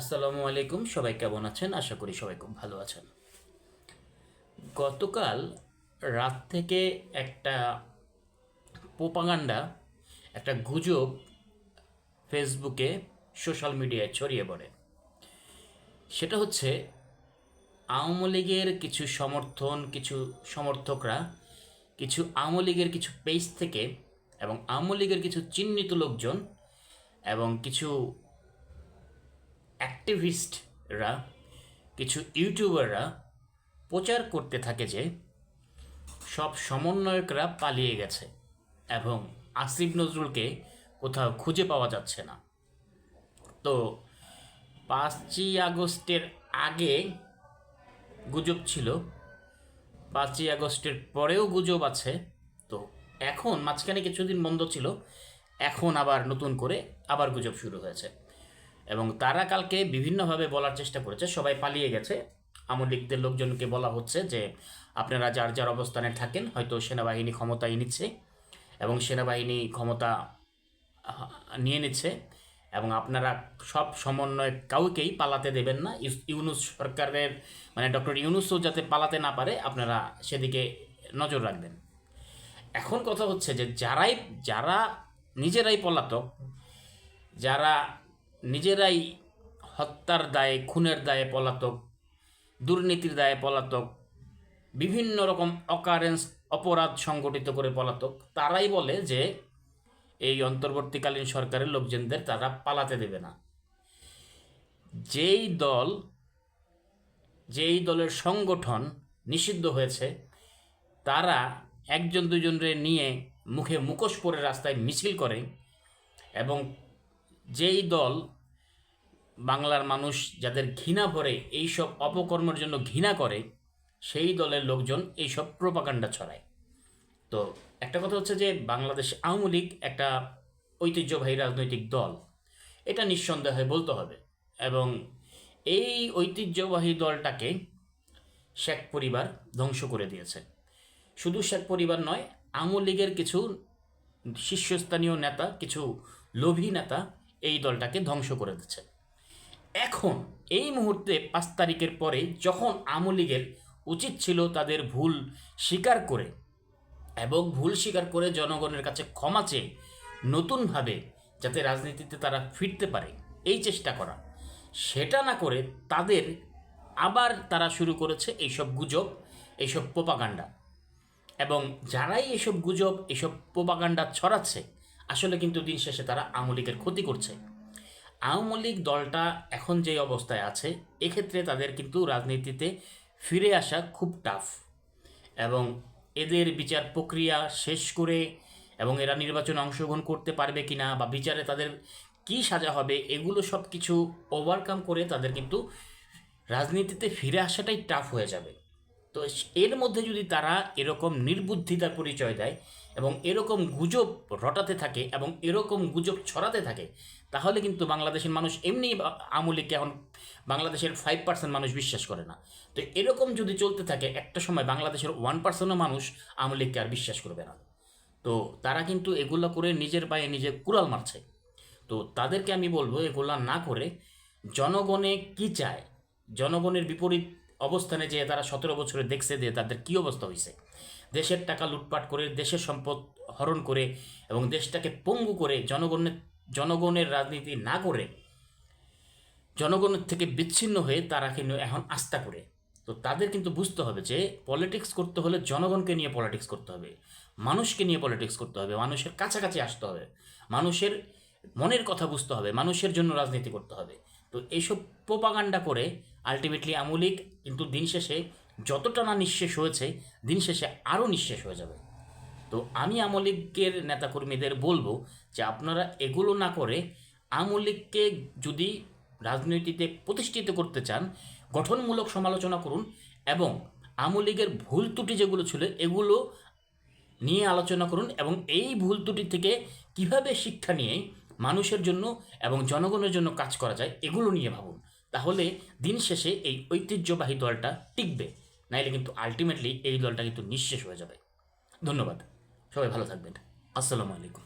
আসসালামু আলাইকুম, সবাই কেমন আছেন? আশা করি সবাই খুব ভালো আছেন। গতকাল রাত থেকে একটা পোপাগান্ডা, একটা গুজব ফেসবুকে সোশ্যাল মিডিয়ায় ছড়িয়ে পড়ে। সেটা হচ্ছে, আওয়ামী লীগের কিছু সমর্থন, কিছু সমর্থকরা, কিছু আওয়ামী লীগের কিছু পেজ থেকে এবং আওয়ামী লীগের কিছু চিহ্নিত লোকজন এবং কিছু অ্যাক্টিভিস্টরা কিছু ইউটিউবাররা প্রচার করতে থাকে যে সব সমন্বয়করা পালিয়ে গেছে এবং আসিফ নজরুলকে কোথাও খুঁজে পাওয়া যাচ্ছে না। তো পাঁচই আগস্টের আগে গুজব ছিল। পাঁচই আগস্টের পরেও গুজব আছে। তো এখন মাঝখানে কিছুদিন বন্ধ ছিল। এখন আবার নতুন করে আবার গুজব শুরু হয়েছে। এবং তারা কালকে বিভিন্নভাবে বলার চেষ্টা করেছে, সবাই পালিয়ে গেছে। আমল লীগদের লোকজনকে বলা হচ্ছে যে, আপনারা যার যার অবস্থানে থাকেন, হয়তো সেনাবাহিনী ক্ষমতায় নিচ্ছে এবং সেনাবাহিনী ক্ষমতা নিয়ে নিচ্ছে এবং আপনারা সব সমন্বয় কাউকেই পালাতে দেবেন না। ইউনুস সরকারের মানে ডক্টর ইউনুসও যাতে পালাতে না পারে, আপনারা সেদিকে নজর রাখবেন। এখন কথা হচ্ছে যে, যারাই, যারা নিজেরাই পলাতক, যারা নিজেরাই হত্যার দায়ে, খুনের দায়ে পলাতক, দুর্নীতির দায়ে পলাতক, বিভিন্ন রকম অকারেন্স অপরাধ সংগঠিত করে পলাতক। তারাই বলে যে, এই অন্তর্বর্তীকালীন সরকারের লোকজনদের তারা পালাতে দেবে না। যেই দল, যেই দলের সংগঠন নিষিদ্ধ হয়েছে, তারা একজন দুজনরে নিয়ে মুখে মুখোশ পরে রাস্তায় মিছিল করে এবং যেই দল বাংলার মানুষ যাদের ঘৃণা ভরে এইসব অপকর্মের জন্য ঘৃণা করে, সেই দলের লোকজন এইসব প্রোপাকাণ্ডা ছড়ায়। তো একটা কথা হচ্ছে যে, বাংলাদেশ আওয়ামী লীগ একটা ঐতিহ্যবাহী রাজনৈতিক দল। এটা নিঃসন্দেহে বলতে হবে। এবং এই ঐতিহ্যবাহী দলটাকে শেখ পরিবার ধ্বংস করে দিয়েছে। শুধু শেখ পরিবার নয়, আওয়ামী লীগের কিছু শীর্ষস্থানীয় নেতা, কিছু লোভী নেতা এই দলটাকে ধ্বংস করে দিচ্ছে। এখন, এই মুহূর্তে পাঁচ তারিখের পরে যখন আওয়ামী লীগের উচিত ছিল তাদের ভুল স্বীকার করে এবং ভুল স্বীকার করে জনগণের কাছে ক্ষমা চেয়ে নতুনভাবে যাতে রাজনীতিতে তারা ফিরতে পারে, এই চেষ্টা করা, সেটা না করে তাদের আবার তারা শুরু করেছে এইসব গুজব, এইসব প্রোপাগান্ডা। এবং যারাই এসব গুজব এসব প্রোপাগান্ডা ছড়াচ্ছে, আসলে কিন্তু দিন শেষে তারা আওয়ামী লীগের ক্ষতি করছে। আওয়ামী লীগ দলটা এখন যে অবস্থায় আছে, এক্ষেত্রে তাদের কিন্তু রাজনীতিতে ফিরে আসা খুব টাফ এবং এদের বিচার প্রক্রিয়া শেষ করে এবং এরা নির্বাচনে অংশগ্রহণ করতে পারবে কিনা বা বিচারে তাদের কি সাজা হবে, এগুলো সব কিছু ওভারকাম করে তাদের কিন্তু রাজনীতিতে ফিরে আসাটাই টাফ হয়ে যাবে। তো এর মধ্যে যদি তারা এরকম নির্বুদ্ধিতার পরিচয় দেয় এবং এরকম গুজব রটাতে থাকে এবং এরকম গুজব ছড়াতে থাকে, তাহলে কিন্তু বাংলাদেশের মানুষ এমনি আমলিকে এখন বাংলাদেশের ফাইভ পার্সেন্ট মানুষ বিশ্বাস করে না। তো এরকম যদি চলতে থাকে, একটা সময় বাংলাদেশের ওয়ান পার্সেন্টও মানুষ আমলিককে আর বিশ্বাস করবে না। তো তারা কিন্তু এগুলো করে নিজের পায়ে নিজে কুড়াল মারছে। তো তাদেরকে আমি বলব এগুলা না করে জনগণে কি চায়? জনগণের বিপরীত অবস্থানে যে তারা সতেরো বছরে দেখছে যে তাদের কি অবস্থা হয়েছে দেশের টাকা লুটপাট করে, দেশের সম্পদ হরণ করে এবং দেশটাকে পঙ্গু করে জনগণের জনগণের রাজনীতি না করে, জনগণের থেকে বিচ্ছিন্ন হয়ে তারা কিন্তু এখন আস্থা করে। তো তাদের কিন্তু বুঝতে হবে যে পলিটিক্স করতে হলে জনগণকে নিয়ে পলিটিক্স করতে হবে, মানুষকে নিয়ে পলিটিক্স করতে হবে, মানুষের কাছাকাছি আসতে হবে, মানুষের মনের কথা বুঝতে হবে, মানুষের জন্য রাজনীতি করতে হবে। তো এইসব প্রোপাগান্ডা করে আলটিমেটলি আমলিক কিন্তু দিন শেষে যতটা না নিঃশেষ হয়েছে, দিন শেষে আরও নিঃশেষ হয়ে যাবে। তো আমি আমলিগের নেতাকর্মীদের বলব যে আপনারা এগুলো না করে আমলিগকে যদি রাজনীতিতে প্রতিষ্ঠিত করতে চান, গঠনমূলক সমালোচনা করুন এবং আমলিগের ভুল ত্রুটি যেগুলো ছিল এগুলো নিয়ে আলোচনা করুন এবং এই ভুল ত্রুটি থেকে কীভাবে শিক্ষা নিয়ে মানুষের জন্য এবং জনগণের জন্য কাজ করা যায়, এগুলো নিয়ে ভাবুন। তাহলে দিন শেষে এই ঐতিহ্যবাহী দলটা টিকবে। নাইলে কিন্তু আলটিমেটলি এই দলটা কিন্তু নিঃশেষ হয়ে যাবে। ধন্যবাদ। সবাই ভালো থাকবেন। আসসালামু আলাইকুম।